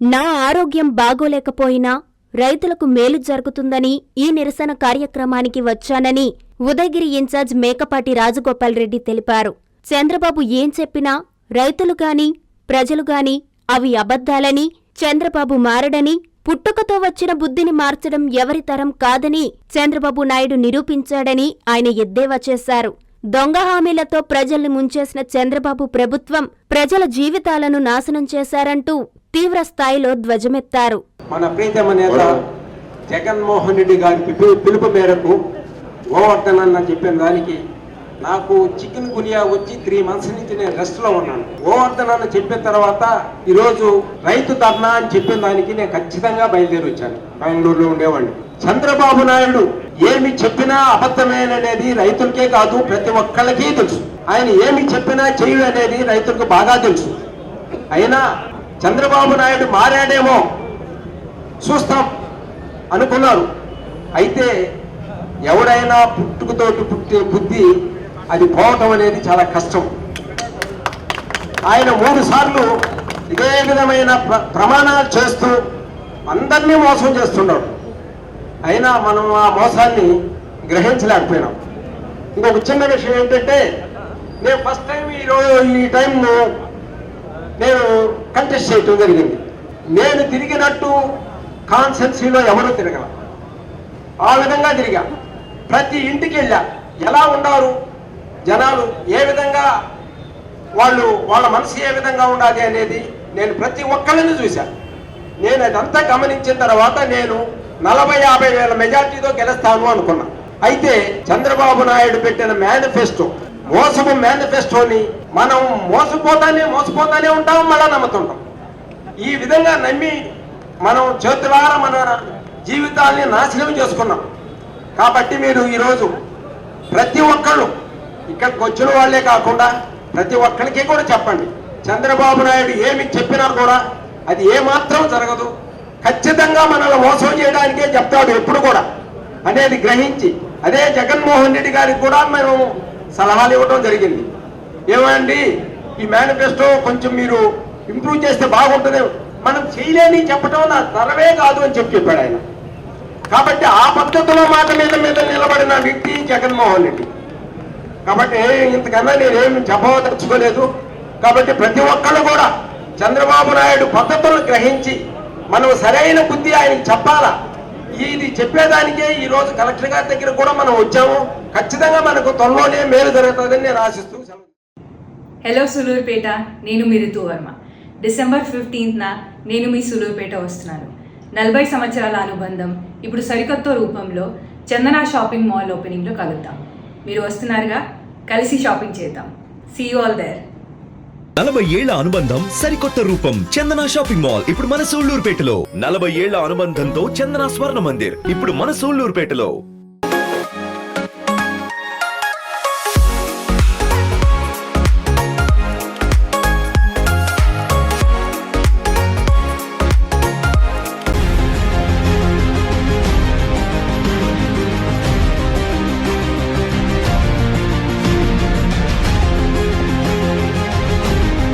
నా ఆరోగ్యం బాగోలేకపోయినా రైతులకు మేలు జరుగుతుందని ఈ నిరసన కార్యక్రమానికి వచ్చానని ఉదయగిరి ఇన్ఛార్జ్ మేకపాటి రాజగోపాల్ రెడ్డి తెలిపారు. చంద్రబాబు ఏం చెప్పినా రైతులు గాని ప్రజలు గాని అవి అబద్ధాలని చంద్రబాబు మారడని పుట్టుకతో వచ్చిన బుద్ధిని మార్చడం ఎవరి తరం కాదని చంద్రబాబు నాయుడు నిరూపించాడని ఆయన ఎద్దేవా చేశారు. దొంగ హామీలతో ప్రజల్ని ముంచేసిన చంద్రబాబు ప్రభుత్వం ప్రజల జీవితాలను నాశనం చేశారంటూ తీవ్ర స్థాయిలో ధ్వజమెత్తారు. మన ప్రీతమ నేత జగన్మోహన్ రెడ్డి గారి పిలుపు మేరకు గోవర్ధన్ అన్న చెప్పిన దానికి నాకు చికెన్ గునియా వచ్చి త్రీ మంత్స్ నుంచి నేను రెస్ట్లో ఉన్నాను. గోవర్ధన్ అన్న చెప్పిన తర్వాత ఈరోజు రైతు ధర్నా అని చెప్పిన దానికి నేను ఖచ్చితంగా బయలుదేరి వచ్చాను. బెంగళూరులో ఉండేవాడిని. చంద్రబాబు నాయుడు ఏమి చెప్పినా అబద్ధమేననేది రైతులకే కాదు ప్రతి ఒక్కళ్ళకి తెలుసు. ఆయన ఏమి చెప్పినా చేయు అనేది రైతులకు బాగా తెలుసు. అయినా చంద్రబాబు నాయుడు మారాడేమో చూస్తాం అనుకున్నారు. అయితే ఎవడైనా పుట్టుకతోటి పుట్టే బుద్ధి అది పోవటం అనేది చాలా కష్టం. ఆయన మూడు సార్లు ఇదే విధమైన ప్ర- ప్రమాణాలు చేస్తూ అందరినీ మోసం చేస్తున్నాడు. అయినా మనం ఆ మోసాన్ని గ్రహించలేకపోయినాం. ఇంకొక చిన్న విషయం ఏంటంటే నేను ఫస్ట్ టైం ఈరోజు ఈ టైం నేను కంటెస్ట్ చేయటం జరిగింది. నేను తిరిగినట్టు కాన్సెన్సీలో ఎవరు తిరగల. ఆ విధంగా తిరిగా. ప్రతి ఇంటికి వెళ్ళా. ఎలా ఉన్నారు? జనాలు ఏ విధంగా? వాళ్ళు వాళ్ళ మనసు ఏ విధంగా ఉండాలి అనేది నేను ప్రతి ఒక్కళ్ళని చూశాను నేను అదంతా గమనించిన తర్వాత నేను నలభై యాభై వేల మెజార్టీతో గెలుస్తాను అనుకున్నా. అయితే చంద్రబాబు నాయుడు పెట్టిన మేనిఫెస్టో మోసము మేనిఫెస్టోని మనం మోసపోతానే మోసపోతానే ఉంటాం మళ్ళా నమ్ముతుంటాం. ఈ విధంగా నమ్మి మనం చేతులారా మన జీవితాల్ని నాశనం చేసుకున్నాం. కాబట్టి మీరు ఈరోజు ప్రతి ఒక్కళ్ళు ఇక్కడికి వచ్చిన వాళ్ళే కాకుండా ప్రతి ఒక్కరికి కూడా చెప్పండి. చంద్రబాబు నాయుడు ఏమి చెప్పినా కూడా అది ఏమాత్రం జరగదు. ఖచ్చితంగా మనల్ని మోసం చేయడానికే చెప్తాడు ఎప్పుడు కూడా. అనేది గ్రహించి అదే జగన్మోహన్ రెడ్డి గారికి కూడా మేము సలహాలు ఇవ్వడం జరిగింది. ఏమండి ఈ మేనిఫెస్టో కొంచెం మీరు ఇంప్రూవ్ చేస్తే బాగుంటుంది. మనం చేయలేని చెప్పడం నా తరవే కాదు అని చెప్పి చెప్పాడు ఆయన. కాబట్టి ఆ పద్ధతిలో మాట మీద మీద నిలబడిన వ్యక్తి జగన్మోహన్ రెడ్డి. కాబట్టి ఇంతకన్నా నేనేమి చెప్పవదలుచుకోలేదు కాబట్టి ప్రతి ఒక్కళ్ళు కూడా చంద్రబాబు నాయుడు పద్ధతులు గ్రహించి మనం సరైన బుద్ధి ఆయనకి చెప్పాలా? ఇది చెప్పేదానికే ఈ రోజు కలెక్టర్ గారి దగ్గర కూడా మనం వచ్చాము. ఖచ్చితంగా మనకు త్వరలోనే మేలు జరుగుతుందని నేను ఆశిస్తూ హలో సులూరుపేట. నేను మీ రితు వర్మ. డిసెంబర్ ఫిఫ్టీన్త్న నేను మీ సులూరుపేట వస్తున్నాను. నలభై సంవత్సరాల అనుబంధం ఇప్పుడు సరికొత్త రూపంలో చందన షాపింగ్ మాల్ ఓపెనింగ్లో కలుద్దాం. మీరు వస్తున్నారుగా? కలిసి షాపింగ్ చేద్దాం. సీ ఆల్ దేర్ నలభై ఏళ్ళ అనుబంధం సరికొత్త రూపం చందన షాపింగ్ మాల్. ఇప్పుడు మన సూళ్ళూరుపేటలో నలభై ఏళ్ళ అనుబంధంతో చందన స్వర్ణ మందిర్ ఇప్పుడు మన సూళ్ళూరుపేటలో